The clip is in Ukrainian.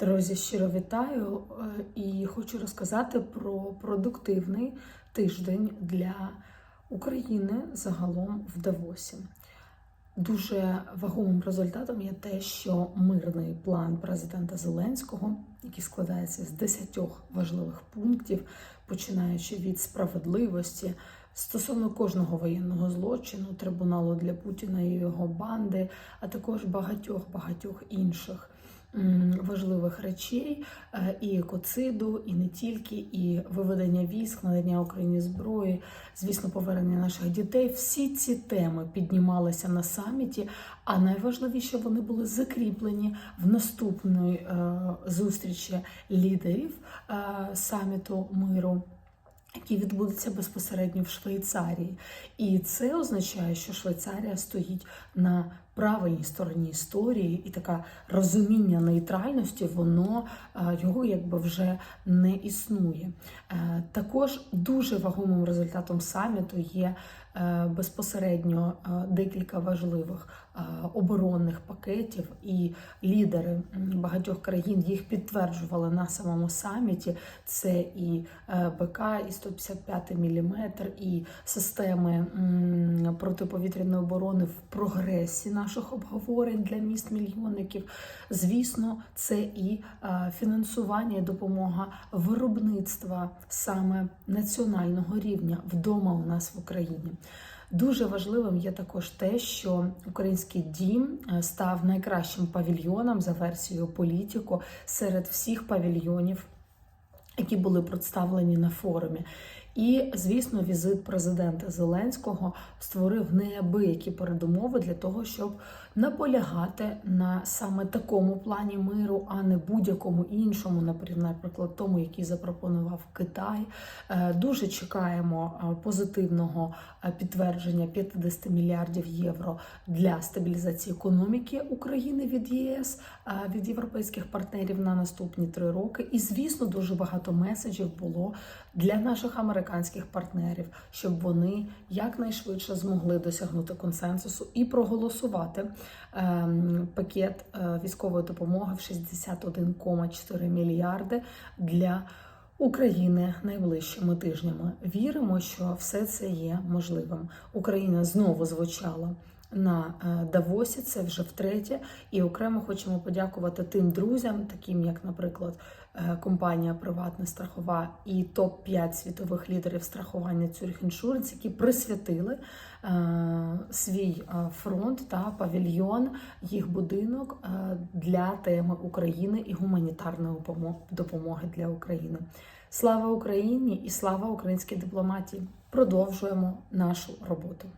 Друзі, щиро вітаю е, і хочу розказати про продуктивний тиждень для України загалом в Давосі. Дуже вагомим результатом є те, що мирний план президента Зеленського, який складається з 10 важливих пунктів, починаючи від справедливості стосовно кожного воєнного злочину, трибуналу для Путіна і його банди, а також багатьох багатьох інших важливих речей, е, і екоциду, і не тільки, і виведення військ, надання Україні зброї, звісно, повернення наших дітей. Всі ці теми піднімалися на саміті. А найважливіше вони були закріплені в наступної е, зустрічі лідерів е, саміту миру. Який відбудеться безпосередньо в Швейцарії, і це означає, що Швейцарія стоїть на правильній стороні історії, і таке розуміння нейтральності, воно е, його якби вже не існує. Е, Також дуже вагомим результатом саміту є е, безпосередньо декілька важливих оборонних пакетів, і лідери багатьох країн їх підтверджували на самому саміті. Це і БК, і 155 мм, і системи протиповітряної оборони в прогресі наших обговорень для міст мільйонників. Звісно, це і е, фінансування і допомога виробництва саме національного рівня вдома у нас в Україні. Дуже важливим є також те, що український дім е, став найкращим павільйоном за версією політико серед всіх павільйонів, які були представлені на форумі. І, звісно, візит президента Зеленського створив неабиякі передумови для того, щоб наполягати на саме такому плані миру, а не будь-якому іншому, наприклад, тому, який запропонував Китай. Е, Дуже чекаємо е, позитивного е, підтвердження 50 мільярдів євро для стабілізації економіки України від ЄС, від європейських партнерів на наступні три роки. І, звісно, дуже багато меседжів було для наших американських партнерів, щоб вони якнайшвидше змогли досягнути консенсусу і проголосувати ем, пакет е, військової допомоги в 61,4 мільярди для України найближчими тижнями. Віримо, що все це є можливим. Україна знову звучала. На е, Давосі це вже втретє, і окремо хочемо подякувати тим друзям, таким як, наприклад, е, компанія Приватна страхова і топ 5 світових лідерів страхування Zurich Insurance, які присвятили е, свій фронт та павільйон, їх будинок для теми України і гуманітарної допомоги для України. Слава Україні і слава українській дипломатії! Продовжуємо нашу роботу.